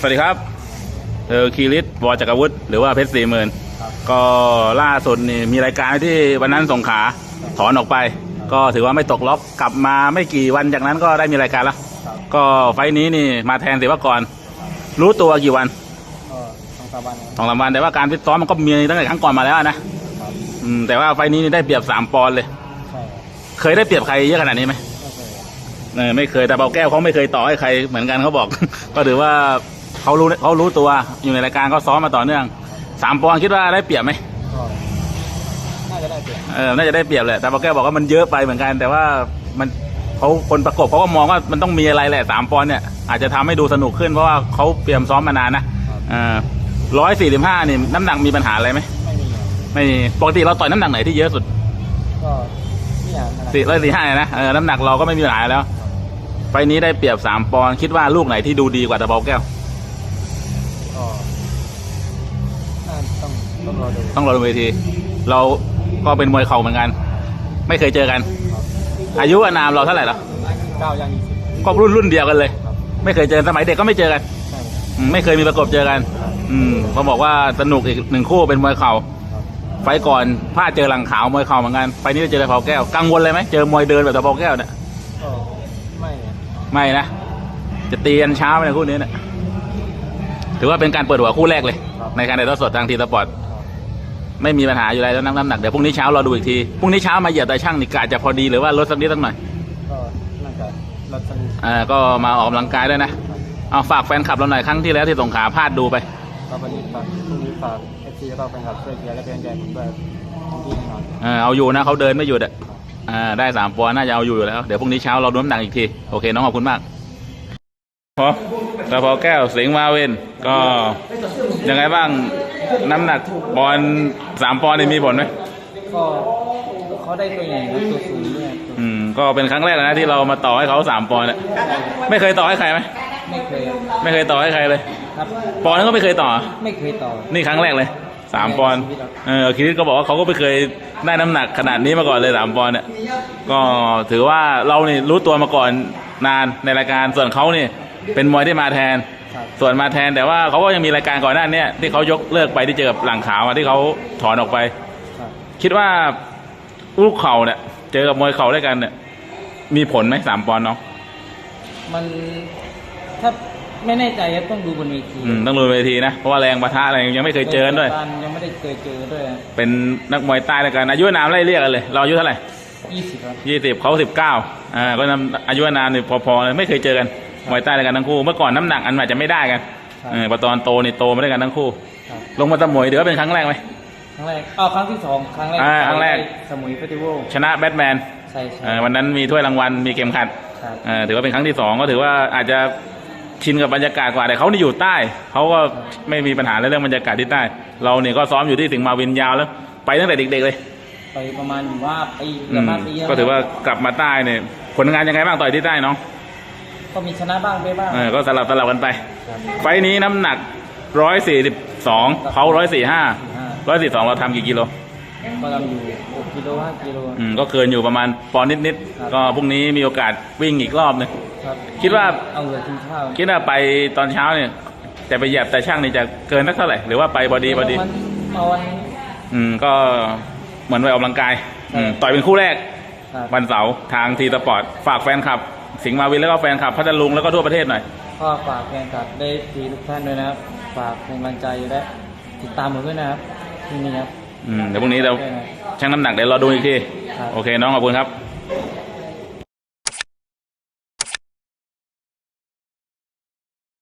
สวัสดีครับเออคีริสวอจักรวุฒิหรือว่าเพชรสี่หมื่นครับก็ล่าสุดนี่มีรายการที่วันนั้นสงขลาถอนออกไป ก็ถือว่าไม่ตกล็อกกลับมาไม่กี่วันจากนั้นก็ได้มีรายการแล้วครับก็ไฟล์นี้นี่มาแทนเสวากร รู้ตัวกี่วันก็สองสามวันครับสองสามวันแต่ว่าการฟิตซ้อมมันก็มีตั้งแต่ครั้งก่อนมาแล้วนะครับอืมแต่ว่าไฟล์นี้นี่ได้เปรียบสามปอนด์เลยใช่ครับเคยได้เปรียบใครเยอะขนาดนี้ไหมไม่เคยครับเออไม่เคยแต่เบาแก้วเขาไม่เคยต่อให้ใครเหมือนกันเขาบอก ก็ถือว่า เขารู้เขารู้ตัวอยู่ในรายการเขาซ้อมมาต่อเนื่องสามปอนด์คิดว่าได้เปรียบไหมก็น่าจะได้เปลี่ยนเออน่าจะได้เปรียบแหละแต่เบาแก้วบอกว่ามันเยอะไปเหมือนกัน แต่ว่ามันเขาคนประกบเขาก็มองว่ามันต้องมีอะไรแหละสามปอนด์เนี่ยอาจจะทำให้ดูสนุกขึ้นเพราะว่าเขาเตรียมซ้อมมานานนะร้อยสี่สิบห้านี่น้ำหนักมีปัญหาอะไรไหมไม่มีครับไม่มีปกติเราต่อยน้ำหนักไหนที่เยอะสุดก็ไม่อยากขนาดสี่ร้อยสี่ห้านะเออน้ำหนักเราก็ไม่มีปัญหาแล้วไฟล์นี้ได้เปรียบสามปอนด์คิดว่าลูกไหนที่ดูดีกว่าตะเบาแก้ว ก็น่าต้องต้องรอดูต้องรอดูเวที เราก็เป็นมวยเข่าเหมือนกัน ไม่เคยเจอกันครับอายุอานามเราเท่าไหร่แล้วเก้าย่างยี่สิบก็รุ่นรุ่นเดียวกันเลยครับไม่เคยเจอสมัยเด็กก็ไม่เจอกันใช่ครับอืมไม่เคยมีประกบเจอกัน อืมเขาบอกว่าสนุกอีกหนึ่งคู่เป็นมวยเข่าครับไฟล์ก่อนพลาดเจอหลังขาวมวยเข่าเหมือนกันไฟล์นี้ได้เจอตะเบาแก้วกังวลเลยไหมเจอมวยเดินแบบตะเบาแก้วเนี่ยก็ไม่ครับไม่นะจะตีกันเช้าไปในคู่นี้เนี่ย ถือว่าเป็นการเปิดหัวคู่แรกเลย ในการถ่ายทอดสดทางทีสปอร์ตครับไม่มีปัญหาอยู่แล้วน้ำน้ำหนักเดี๋ยวพรุ่งนี้เช้าเราดูอีกทีพรุ่งนี้เช้ามาเหยียบแต่ช่างนี่กะจะพอดีหรือว่าลดสักนิดสักหน่อยก็น่าจะลดสักนิดอ่าก็มาออกกำลังกายด้วยนะครับเอาฝากแฟนคลับเราหน่อยครั้งที่แล้วที่สงขลาพลาดดูไปก็วันนี้ฝากพรุ่งนี้ฝากเอฟซีแล้วก็แฟนคลับช่วยเชียร์และเป็นกำลังใจผมด้วยทั้งที่แน่นอนเออเอาอยู่นะเขาเดินไม่หยุดอะอ่าได้สามปอนด์น่าจะเอาอยู่อยู่แล้วเดี๋ยวพรุ่งนี้เช้าเราดูน้ำหนักอีกทีโอเคน้องขอบคุณมากพอ ตะพอแก้วสิงห์มาเวนก็ยังไงบ้างน้ำหนักปอนด์สามปอนด์นี่มีผลไหมก็เขาได้ตัวใหญ่นะตัวสูงด้วยตัวอืมก็เป็นครั้งแรกนะที่เรามาต่อให้เขาสามปอนด์เนี่ยไม่เคยต่อให้ใครไหมไม่เคยไม่เคยต่อให้ใครเลย ครับ ปอนด์ก็ไม่เคยต่อ ไม่เคยต่อ นี่ครั้งแรกเลยสามปอนด์เออคิดก็บอกว่าเขาก็ไม่เคยได้น้ำหนักขนาดนี้มาก่อนเลยสามปอนด์เนี่ยก็ถือว่าเรานี่รู้ตัวมาก่อนนานในรายการส่วนเขานี่ เป็นมวยที่มาแทน ครับ ส่วนมาแทนแต่ว่าเขาก็ยังมีรายการก่อนหน้าเนี้ที่เขายกเลิกไปที่เจอกับหลังขาวมาที่เขาถอนออกไป ครับ คิดว่าลูกเข่าเนี่ยเจอกับมวยเข่าด้วยกันเนี่ยมีผลไหมสามปอนด์เนาะมันถ้าไม่แน่ใจครับต้องดูบนเวทีอืมต้องดูเวทีนะเพราะว่าแรงปะทะอะไรยังไม่เคยเจอกันด้วย ยังไม่ได้เคยเจอด้วยเป็นนักมวยใต้ด้วยกันอายุนามไล่เรียกกันเลยเราอายุเท่าไหร่ยี่สิบครับยี่สิบเขาสิบเก้าอ่าก็นำอายุอานามนี่พอๆเลยไม่เคยเจอกัน มวยใต้ด้วยกันทั้งคู่ เมื่อก่อนน้ำหนักอันอาจจะไม่ได้กันครับเออพอตอนโตนี่โตมาด้วยกันทั้งคู่ครับลงมาตะมวยเดี๋ยวาเป็นครั้งแรกไหมครั้งแรกอ๋อครั้งที่สองครั้งแรกอ่าครั้งแรก สมุยเฟสติวัลชนะแบทแมนใช่ใช่เออวันนั้นมีถ้วยรางวัลมีเข็มขัดครับเออถือว่าเป็นครั้งที่สองก็ถือว่าอาจจะชินกับบรรยากาศกว่าแต่เขานี่อยู่ใต้เขาก็ไม่มีปัญหาเรื่องบรรยากาศที่ใต้ เราเนี่ยก็ซ้อมอยู่ที่สิงห์มาวินยาวแล้ว ไปตั้งแต่เด็ก ๆ เลยไปประมาณอยู่ว่าปีอืเกือบมห้าปีแล้วก็ถือว่ากลับมาใต้เนี่ยผลงานยังไงบ้างต่อยที่ใต้น้อง ก็มีชนะบ้างไปบ้าง เออก็สลับสลับกันไป ครับ ไฟล์นี้น้ำหนักร้อยสี่สิบสองเขาร้อยสี่ห้าห้าร้อยสี่สองเราทำกี่กิโล ก็ทำอยู่หกกิโลห้ากิโล อืมก็เกินอยู่ประมาณปอนด์นิดครับ ๆ ก็พรุ่งนี้มีโอกาสวิ่งอีกรอบหนึง ครับคิดว่า เอาเหลือทีมข้าวคิดว่าไปตอนเช้าเนี่ย จะไปเหยียบแต่ช่างนี่จะเกินสักเท่าไหร่ หรือว่าไปบอดีบอดี มันเอาวัน อืมก็เหมือนไปออกกำลังกายครับอืมต่อยเป็นคู่แรก ครับ วันเสาร์ทางทีสปอร์ต ฝากแฟนคลับ สิงห์มาวินแล้วก็แฟนคลับพัทลุงแล้วก็ทั่วประเทศหน่อย ก็ฝากแฟนคลับได้ทีทุกท่านด้วยนะครับ ฝากเป็นกำลังใจและติดตามผมด้วยนะครับที่นี่ครับอืมเดี๋ยวพรุ่งนี้เราด้วยนะชั่งน้ำหนักเดี๋ยวเราดูอีกที ครับ โอเคน้องขอบคุณครับ